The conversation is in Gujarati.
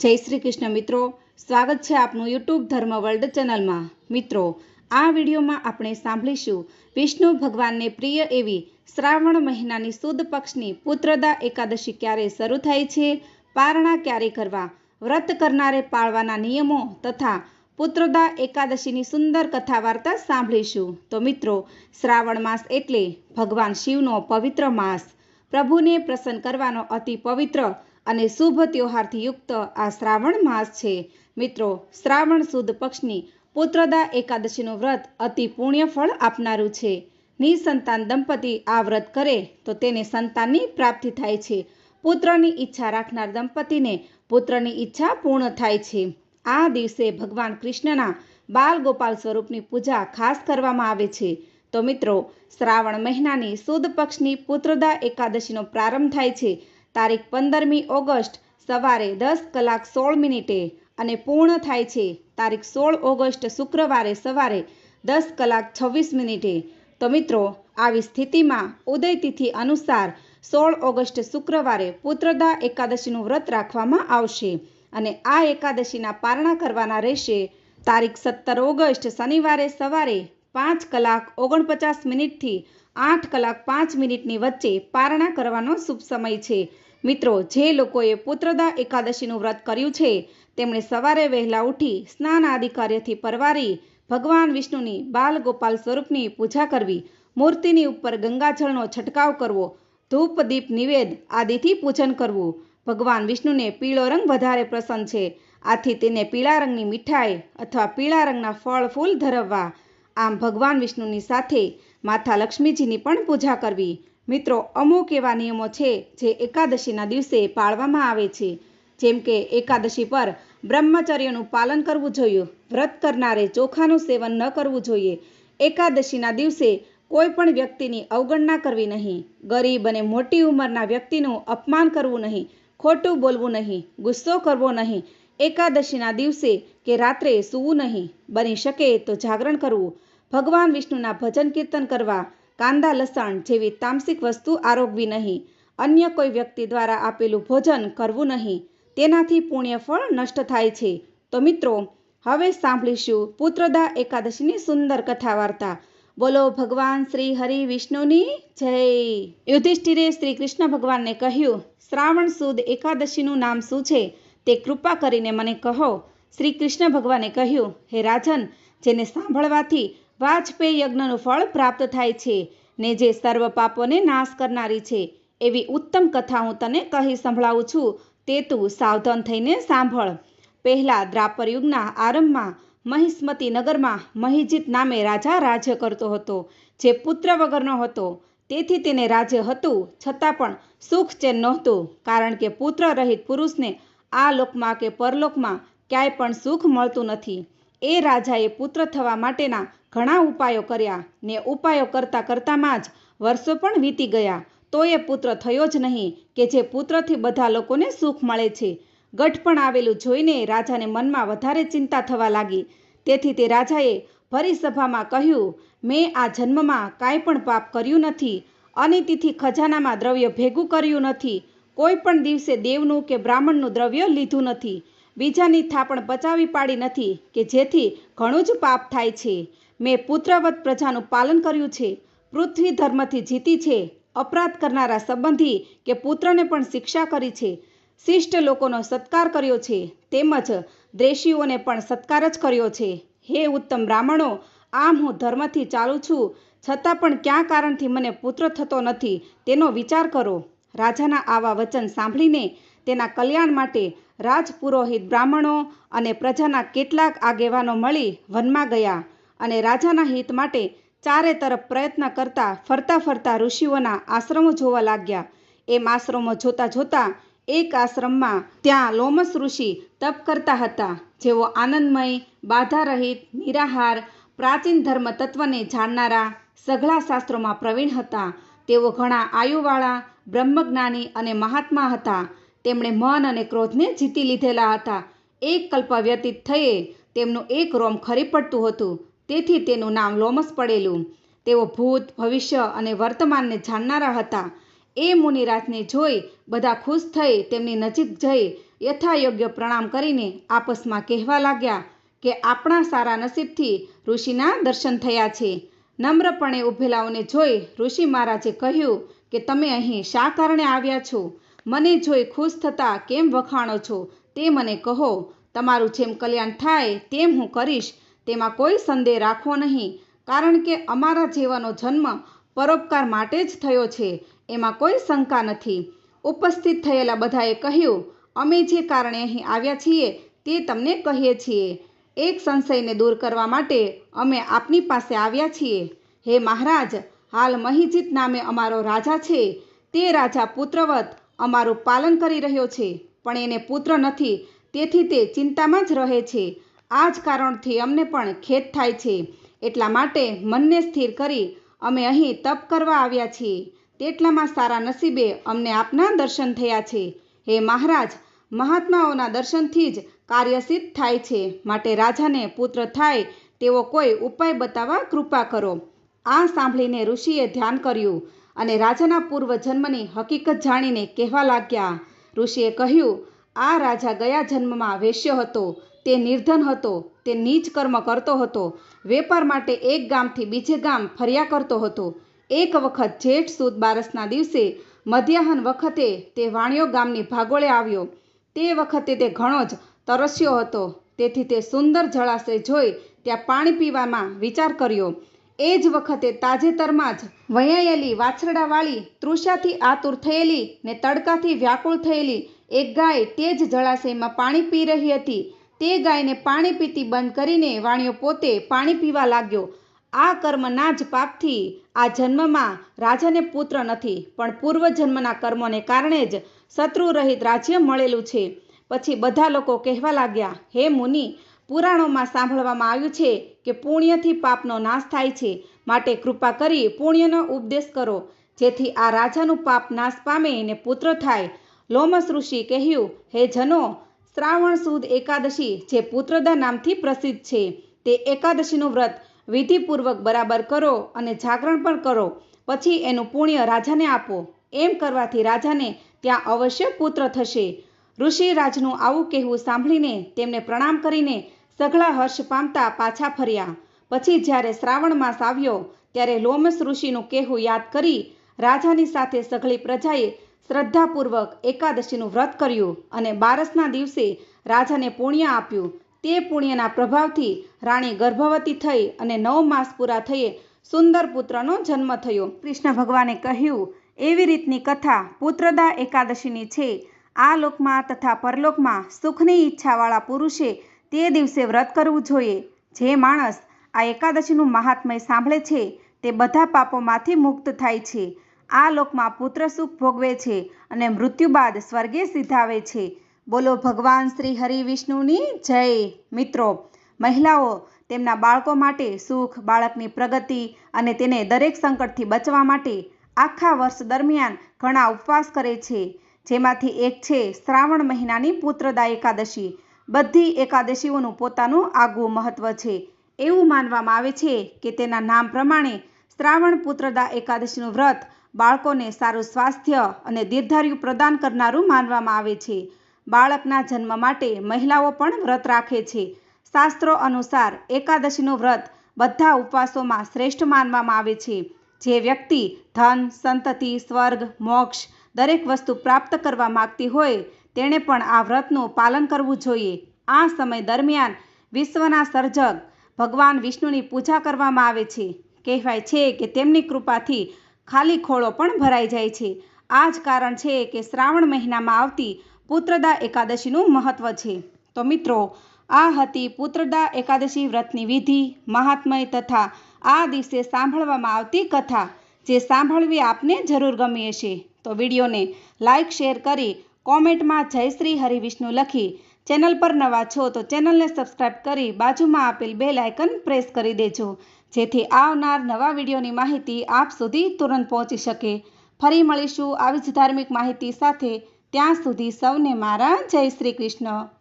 જય શ્રી કૃષ્ણ મિત્રો. સ્વાગત છે આપનું યુટ્યુબ ધર્મ વર્લ્ડ ચેનલમાં. મિત્રો, આ વિડીયોમાં આપણે સાંભળીશું વિષ્ણુ ભગવાનને પ્રિય એવી શ્રાવણ મહિનાની સુદ પક્ષની પુત્રદા એકાદશી ક્યારે શરૂ થાય છે, પારણા ક્યારે કરવા, વ્રત કરનારે પાળવાના નિયમો તથા પુત્રદા એકાદશીની સુંદર કથા વાર્તા સાંભળીશું. તો મિત્રો, શ્રાવણ માસ એટલે ભગવાન શિવનો પવિત્ર માસ. પ્રભુને પ્રસન્ન કરવાનો અતિ પવિત્ર અને શુભ ત્યોહારથી યુક્ત આ શ્રાવણ માસ છે. મિત્રો, શ્રાવણ સુદ પક્ષની પુત્રદા એકાદશીનું વ્રત અતિ પુણ્ય ફળ આપનારું છે. નિસંતાન દંપતી આ વ્રત કરે તો તેને સંતાનની પ્રાપ્તિ થાય છે. પુત્રની ઈચ્છા રાખનાર દંપતીને પુત્રની ઈચ્છા પૂર્ણ થાય છે. આ દિવસે ભગવાન કૃષ્ણના બાલ ગોપાલ સ્વરૂપની પૂજા ખાસ કરવામાં આવે છે. તો મિત્રો, શ્રાવણ મહિનાની સુદ પક્ષની પુત્રદા એકાદશીનો પ્રારંભ થાય છે. તારીખ પંદરમી ઓગસ્ટ સવારે દસ કલાક સોળ મિનિટે અને પૂર્ણ થાય છે. તારીખ સોળ ઓગસ્ટ શુક્રવારે સવારે દસ કલાક છવ્વીસ મિનિટે. તો મિત્રો, આવી સ્થિતિમાં ઉદયતિથિ અનુસાર સોળ ઓગસ્ટ શુક્રવારે પુત્રદા એકાદશીનું વ્રત રાખવામાં આવશે અને આ એકાદશીના પારણા કરવાના રહેશે. તારીખ સત્તર ઓગસ્ટ શનિવારે સવારે પાંચ કલાક ઓગણપચાસ મિનિટથી આઠ કલાક પાંચ મિનિટની વચ્ચે પારણા કરવાનો શુભ સમય છે. મિત્રો, જે લોકોએ પુત્રદા એકાદશીનું વ્રત કર્યું છે, તેમણે સવારે વહેલા ઉઠી સ્નાન આદિ કાર્યથી પરવારી ભગવાન વિષ્ણુની બાલ ગોપાલ સ્વરૂપની પૂજા કરવી, મૂર્તિની ઉપર ગંગાજળનો છંટકાવ કરવો, ધૂપ, દીપ, નિવેદ આદિથી પૂજન કરવું. ભગવાન વિષ્ણુને પીળો રંગ વધારે પસંદ છે. આથી તેને પીળા રંગની મીઠાઈ અથવા પીળા રંગના ફળ, ફૂલ ધરવવા, આમ ભગવાન વિષ્ણુની સાથે માતા લક્ષ્મીજીની પણ પૂજા કરવી. મિત્રો, અમુક એવા નિયમો છે જે એકાદશીના દિવસે પાળવામાં આવે છે. જેમ કે, એકાદશી પર બ્રહ્મચર્યનું પાલન કરવું જોઈએ, વ્રત કરનારે ચોખાનું સેવન ન કરવું જોઈએ. એકાદશીના દિવસે કોઈ પણ વ્યક્તિની અવગણના કરવી નહીં. ગરીબ અને મોટી ઉંમરના વ્યક્તિનું અપમાન કરવું નહીં, ખોટું બોલવું નહીં, ગુસ્સો કરવો નહીં. એકાદશીના દિવસે કે રાત્રે સૂવું નહીં. બની શકે તો જાગરણ કરવું. ભગવાન વિષ્ણુના ભજન કીર્તન કરવા કાંદા લસણ જેવી તામસિક વસ્તુ આરોગવી નહીં. અન્ય કોઈ વ્યક્તિ દ્વારા આપેલું ભોજન કરવું નહીં. તેનાથી પુણ્ય ફળ નષ્ટ થાય છે. તો મિત્રો, હવે સાંભળીશું પુત્રદા એકાદશીની સુંદર કથા વાર્તા બોલો ભગવાન શ્રી હરિ વિષ્ણુની જય. યુધિષ્ઠિરે શ્રી કૃષ્ણ ભગવાનને કહ્યું, શ્રાવણ સુદ એકાદશીનું નામ શું છે? તે કૃપા કરીને મને કહો. શ્રી કૃષ્ણ ભગવાને કહ્યું, હે રાજન, જેને સાંભળવાથી વાજપેયી યજ્ઞનું ફળ પ્રાપ્ત થાય છે ને જે સર્વ પાપોને નાશ કરનારી છે, એવી ઉત્તમ કથા હું તને કહી સંભળાવું છું, તે તું સાવધાન થઈને સાંભળ. પહેલાં દ્રાપર યુગના આરંભમાં મહિસ્મતી નગરમાં મહિજીત નામે રાજા રાજ્ય કરતો હતો, જે પુત્ર વગરનો હતો તેથી તેને રાજ્ય હતું, છતાં પણ સુખ ચેન નહોતું, કારણ કે પુત્ર રહિત પુરુષને આ લોકમાં કે પરલોકમાં ક્યાંય પણ સુખ મળતું નથી. એ રાજાએ પુત્ર થવા માટેના ઘણા ઉપાયો કર્યા ને ઉપાયો કરતાં કરતાંમાં જ વર્ષો પણ વીતી ગયા. તો એ પુત્ર થયો જ નહીં કે જે પુત્રથી બધા લોકોને સુખ મળે છે. ગઢપણ આવેલું જોઈને રાજાને મનમાં વધારે ચિંતા થવા લાગી. તેથી તે રાજાએ ભરી સભામાં કહ્યું, મેં આ જન્મમાં કાંઈ પણ પાપ કર્યું નથી અનિતિથી ખજાનામાં દ્રવ્ય ભેગું કર્યું નથી. કોઈ પણ દિવસે દેવનું કે બ્રાહ્મણનું દ્રવ્ય લીધું નથી. બીજાની થાપણ પચાવી પાડી નથી કે જેથી ઘણું જ પાપ થાય છે. મેં પુત્રવત પ્રજાનું પાલન કર્યું છે. પૃથ્વી ધર્મથી જીતી છે. અપરાધ કરનારા સંબંધી કે પુત્રને પણ શિક્ષા કરી છે. શિષ્ટ લોકોનો સત્કાર કર્યો છે. તેમજ દ્રેશીઓને પણ સત્કાર જ કર્યો છે. હે ઉત્તમ બ્રાહ્મણો, આમ હું ધર્મથી ચાલું છું. છતાં પણ ક્યાં કારણથી મને પુત્ર થતો નથી, તેનો વિચાર કરો. રાજાના આવા વચન સાંભળીને તેના કલ્યાણ માટે રાજપુરોહિત બ્રાહ્મણો અને પ્રજાના કેટલાક આગેવાનો મળી વનમાં ગયા. અને રાજાના હિત માટે ચારે તરફ પ્રયત્ન કરતા ફરતા ફરતા ઋષિઓના આશ્રમો જોવા લાગ્યા. એમ આશ્રમો જોતા જોતા એક આશ્રમમાં ત્યાં લોમસ ઋષિ તપ કરતા હતા, જેઓ આનંદમય, બાધારહિત, નિરાહાર, પ્રાચીન ધર્મ તત્વને જાણનારા સઘળા શાસ્ત્રોમાં પ્રવીણ હતા. તેઓ ઘણા આયુવાળા, બ્રહ્મજ્ઞાની અને મહાત્મા હતા. તેમણે મન અને ક્રોધને જીતી લીધેલા હતા. એક કલ્પ વ્યતીત થયે તેમનું એક રોમ ખરી પડતું હતું. તેથી તેનું નામ લોમસ પડેલું. તેઓ ભૂત, ભવિષ્ય અને વર્તમાનને જાણનારા હતા. એ મુનિરાજને જોઈ બધા ખુશ થઈ તેમની નજીક જઈ યથાયોગ્ય પ્રણામ કરીને આપસમાં કહેવા લાગ્યા કે આપણા સારા નસીબથી ઋષિના દર્શન થયા છે. નમ્રપણે ઊભેલાઓને જોઈ ઋષિ મહારાજે કહ્યું કે તમે અહીં શા કારણે આવ્યા છો? મને જોઈ ખુશ થતા કેમ વખાણો છો? તે મને કહો. તમારું જેમ કલ્યાણ થાય તેમ હું કરીશ. તેમાં કોઈ સંદેહ રાખવો નહીં, કારણ કે અમારા જેવાનો જન્મ પરોપકાર માટે જ થયો છે, એમાં કોઈ શંકા નથી. ઉપસ્થિત થયેલા બધાએ કહ્યું, અમે જે કારણે અહીં આવ્યા છીએ તે તમને કહીએ છીએ. એક સંશયને દૂર કરવા માટે અમે આપની પાસે આવ્યા છીએ. હે મહારાજ, હાલ મહિજીત નામે અમારો રાજા છે. તે રાજા પુત્રવત અમારું પાલન કરી રહ્યો છે, પણ એને પુત્ર નથી, તેથી તે ચિંતામાં જ રહે છે. આ જ કારણથી અમને પણ ખેદ થાય છે. એટલા માટે મનને સ્થિર કરી અમે અહીં તપ કરવા આવ્યા છીએ. તેટલામાં સારા નસીબે અમને આપના દર્શન થયા છે. હે મહારાજ, મહાત્માઓના દર્શનથી જ કાર્યસિદ્ધ થાય છે. માટે રાજાને પુત્ર થાય તેવો કોઈ ઉપાય બતાવવા કૃપા કરો. આ સાંભળીને ઋષિએ ધ્યાન કર્યું અને રાજાના પૂર્વ જન્મની હકીકત જાણીને કહેવા લાગ્યા. ઋષિએ કહ્યું, આ રાજા ગયા જન્મમાં વેશ્ય હતો. તે નિર્ધન હતો, તે નીચ કર્મ કરતો હતો, વેપાર માટે એક ગામથી બીજે ગામ ફર્યા કરતો હતો. એક વખત જેઠ સુદ બારસના દિવસે મધ્યાહન વખતે તે વાણિયો ગામની ભાગોળે આવ્યો. તે વખતે તે ઘણો જ તરસ્યો હતો. તેથી તે સુંદર જળાશય જોઈ ત્યાં પાણી પીવામાં વિચાર કર્યો. એ જ વખતે તાજેતરમાં જ વયાયેલી વાછરડાવાળી તૃષાથી આતુર થયેલી ને તડકાથી વ્યાકુળ થયેલી એક ગાય તે જ જળાશયમાં પાણી પી રહી હતી. તે ગાયને પાણી પીતી બંધ કરીને વાણિયો પોતે પાણી પીવા લાગ્યો. આ કર્મના જ પાપથી આ જન્મમાં રાજાને પુત્ર નથી, પણ પૂર્વજન્મના કર્મોને કારણે જ શત્રુ રહિત રાજ્ય મળેલું છે. પછી બધા લોકો કહેવા લાગ્યા, હે મુનિ, પુરાણોમાં સાંભળવામાં આવ્યું છે કે પુણ્યથી પાપનો નાશ થાય છે. માટે કૃપા કરી પુણ્યનો ઉપદેશ કરો. જેથી આ રાજાનું પાપ નાશ પામે અને પુત્ર થાય. લોમસ ઋષિ કહ્યું, હે જનો શ્રાવણ સુદ એકાદશી, જે પુત્રદા નામથી પ્રસિદ્ધ છે, તે એકાદશીનું વ્રત વિધિપૂર્વક બરાબર કરો અને જાગરણ પણ કરો. પછી એનું પુણ્ય રાજાને આપો. એમ કરવાથી રાજાને ત્યાં અવશ્ય પુત્ર થશે. ઋષિરાજનું આવું કહેવું સાંભળીને તેમને પ્રણામ કરીને સઘળા હર્ષ પામતા પાછા ફર્યા. પછી જ્યારે શ્રાવણ માસ આવ્યો, ત્યારે લોમસ ઋષિનું કહેવું યાદ કરી રાજાની સાથે સઘળી પ્રજાએ શ્રદ્ધાપૂર્વક એકાદશીનું વ્રત કર્યું અને બારસના દિવસે રાજાને પુણ્ય આપ્યું. તે પુણ્યના પ્રભાવથી રાણી ગર્ભવતી થઈ અને નવ માસ પૂરા થયે સુંદર પુત્રનો જન્મ થયો. કૃષ્ણ ભગવાને કહ્યું, એવી રીતની કથા પુત્રદા એકાદશીની છે. આ લોકમાં તથા પરલોકમાં સુખની ઈચ્છાવાળા પુરુષે તે દિવસે વ્રત કરવું જોઈએ. જે માણસ આ એકાદશીનું મહાત્મય સાંભળે છે, તે બધા પાપોમાંથી મુક્ત થાય છે. આ લોકમાં પુત્ર સુખ ભોગવે છે અને મૃત્યુ બાદ સ્વર્ગે સિદ્ધાવે છે. બોલો ભગવાન શ્રી હરિ વિષ્ણુની જય. મિત્રો, મહિલાઓ, તેમના બાળકો માટે સુખ, બાળકની પ્રગતિ અને તેને દરેક સંકટથી બચવા માટે આખા વર્ષ દરમિયાન ઘણા ઉપવાસ કરે છે. જેમાંથી એક છે શ્રાવણ મહિનાની પુત્રદા એકાદશી. બધી એકાદશીઓનું પોતાનું આગવું મહત્વ છે. એવું માનવામાં આવે છે કે તેના નામ પ્રમાણે શ્રાવણ પુત્રદા એકાદશીનું વ્રત બાળકોને સારું સ્વાસ્થ્ય અને દીર્ઘાયુ પ્રદાન કરનારું માનવામાં આવે છે. બાળકના જન્મ માટે મહિલાઓ પણ વ્રત રાખે છે. શાસ્ત્રો અનુસાર એકાદશીનું વ્રત બધા ઉપવાસોમાં શ્રેષ્ઠ માનવામાં આવે છે. જે વ્યક્તિ ધન, સંતતિ, સ્વર્ગ, મોક્ષ દરેક વસ્તુ પ્રાપ્ત કરવા માગતી હોય, તેણે પણ આ વ્રતનું પાલન કરવું જોઈએ. આ સમય દરમિયાન વિશ્વના સર્જક ભગવાન વિષ્ણુની પૂજા કરવામાં આવે છે. કહેવાય છે કે તેમની કૃપાથી ખાલી ખોળો પણ ભરાઈ જાય છે. આ જ કારણ છે કે શ્રાવણ મહિનામાં આવતી પુત્રદા એકાદશીનું મહત્વ છે. તો મિત્રો, આ હતી પુત્રદા એકાદશી વ્રતની વિધિ, મહાત્મય તથા આ દિવસે સાંભળવામાં આવતી કથા, જે સાંભળવી આપને જરૂર ગમી હશે. તો વિડીયોને લાઇક શેર કરી કોમેન્ટમાં જય શ્રી હરિવિષ્ણુ લખી. ચેનલ પર નવા છો તો ચેનલને સબસ્ક્રાઈબ કરી બાજુમાં આપેલ બે લાયકન પ્રેસ કરી દેજો. જેથી આવનાર નવા વિડીયોની માહિતી આપ સુધી તુરંત પહોંચી શકે. ફરી મળીશું આવી જ ધાર્મિક માહિતી સાથે. ત્યાં સુધી સૌને મારા જય શ્રી કૃષ્ણ.